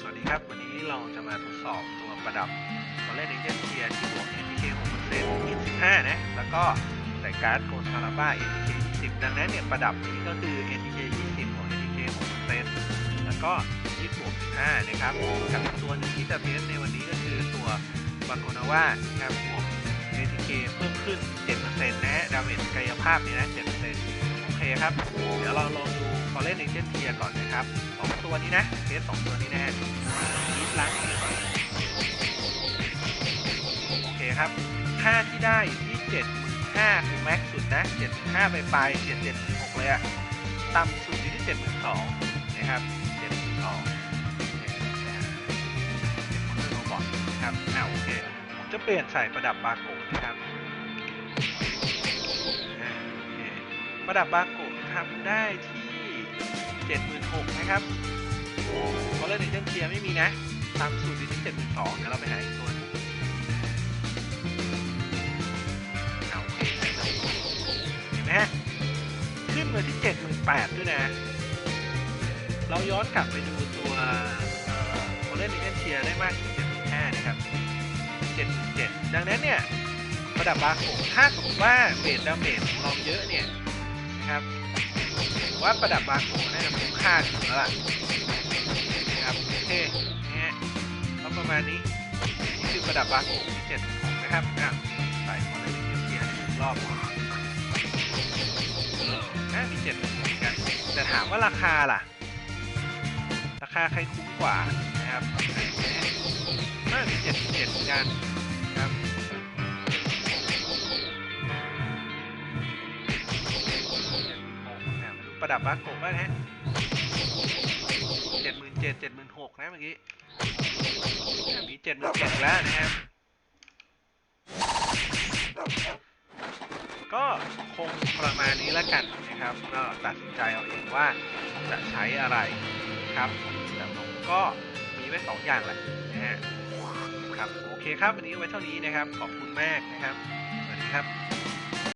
สวัสดีครับ วันนี้เราจะมาทดสอบตัวประดับตัวเล่นเอเจนเทียที่บวก ATK 6% 25 นะ แล้วก็ใส่การ์ดโกซาราบ้า ATK 20 ดังนั้นเนี่ยประดับนี้ก็คือ ATK 20บวก ATK 6%แล้วก็20บวก15 นะครับ กับตัวนึงที่จะเทสในวันนี้ก็คือตัวบาโกนาว่านะครับบวก ATK เพิ่มขึ้น 7%นะฮะดาเมจกายภาพนี่นะ 7%โอเคครับ เดี๋ยวเราลองดู พอเล่นเอเจนเทียก่อนนะครับสองตัวนี้นะเทสสองตัวนี้นะฮะยีดล้างมือก่อนโอเคครับค่าที่ได้ที่เจ็ดหมื่นห้าคือแม็กสุดนะเจ็ดห้าไปปลายเจ็ดเจ็ดหกเลยอะต่ำสุดอยู่ที่เจ็ดหมื่นสองนะครับเจ็ดหมื่นสองเล่นะฮะเป็นมอเตอร์โรบอทนะครับอ่าโอเคผมจะเปลี่ยนใส่ประดับบาโกนะครับประดับบาโกะทำได้ที่ 76,000นะครับเพราะเล่นในเจนเทียไม่มีนะตามสูตรอยู่ที่72,000เดี๋ยวเราไปหาอีกตัวหนึงเอาโอเห็นไหมฮะขึ้นมาที่78,000ด้วยนะ เราย้อนกลับไปดูตัวเอ่อพอเล่นในเจนเทียได้มากถึง75,000นะครับ77,000ดังนั้นเนี่ยระดับบาโกถ้าสมมติว่าเบสดาเมจของเราเยอะเนี่ยนะครับ ผมว่าประดับบาโกะน่าจะคุ้มค่าถึงแล้วล่ะนะครับโอเคนะฮะก็ประมาณนี้นี่คือประดับบาโกะที่เจ็ดของนะครับอะใส่มาเลยเทียร์ให้รอบนะมีเจ็ดเหมือนกันแต่ถามว่าราคาล่ะ ราคาใครคุ้มกว่านะครับน่ามีเจ็ดเจ็ดเหมือนกัน ประดับบาโกะบ้างฮะเจ็ดหมื่นเจ็ดเจ็ดหมื่นหกนะเมื่อกี้มีเจ็ดหมื่นเจ็ดแล้วนะครับก็คงประมาณนี้แล้วกันนะครับ ก็ตัดสินใจเอาเองว่าจะใช้อะไรครับแต่ผมก็มีไว้สองอย่างแหละนะฮะครับ โอเคครับ วันนี้ไว้เท่านี้นะครับ ขอบคุณมากนะครับ สวัสดีครับ